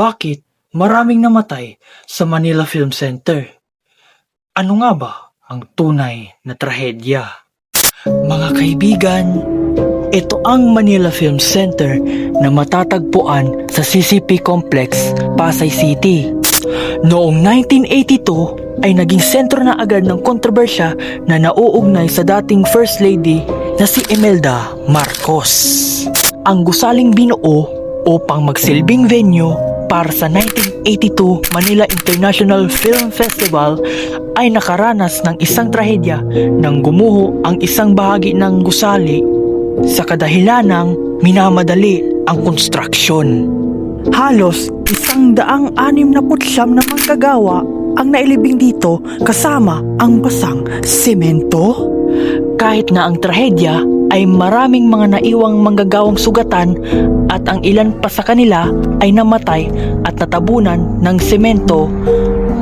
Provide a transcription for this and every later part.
Bakit maraming namatay sa Manila Film Center? Ano nga ba ang tunay na trahedya? Mga kaibigan, ito ang Manila Film Center na matatagpuan sa CCP Complex, Pasay City. Noong 1982 ay naging sentro na agad ng kontrobersya na nauugnay sa dating First Lady na si Imelda Marcos. Ang gusaling binuo upang magsilbing venue para sa 1982 Manila International Film Festival ay nakaranas ng isang trahedya nang gumuho ang isang bahagi ng gusali sa kadahilanang minamadali ang konstruksyon. Halos isang daang anim na putsyam na manggagawa ang nailibing dito kasama ang basang semento. Kahit na ang trahedya ay maraming mga naiwang manggagawang sugatan at ang ilan pa sa kanila ay namatay at natabunan ng semento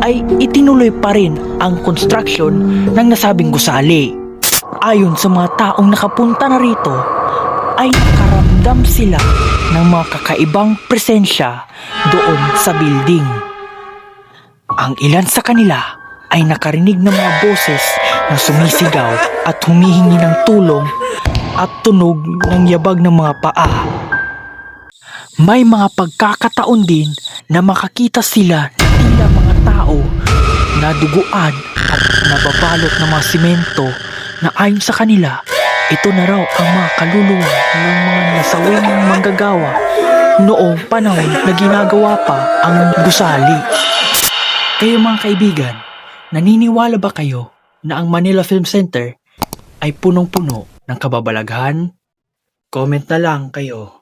ay itinuloy pa rin ang construction ng nasabing gusali. Ayon sa mga taong nakapunta na rito, ay nakaramdam sila ng mga kakaibang presensya doon sa building. Ang ilan sa kanila ay nakarinig ng mga boses na sumisigaw at humihingi ng tulong at tunog ng yabag ng mga paa. May mga pagkakataon din na makakita sila na tila mga tao na duguan at nababalot ng mga simento na ayon sa kanila, ito na raw ang mga kaluluwa ng mga nasawing manggagawa noong panahon na ginagawa pa ang gusali. Kayo mga kaibigan, naniniwala ba kayo na ang Manila Film Center ay punong-puno ng kababalaghan? Comment na lang kayo.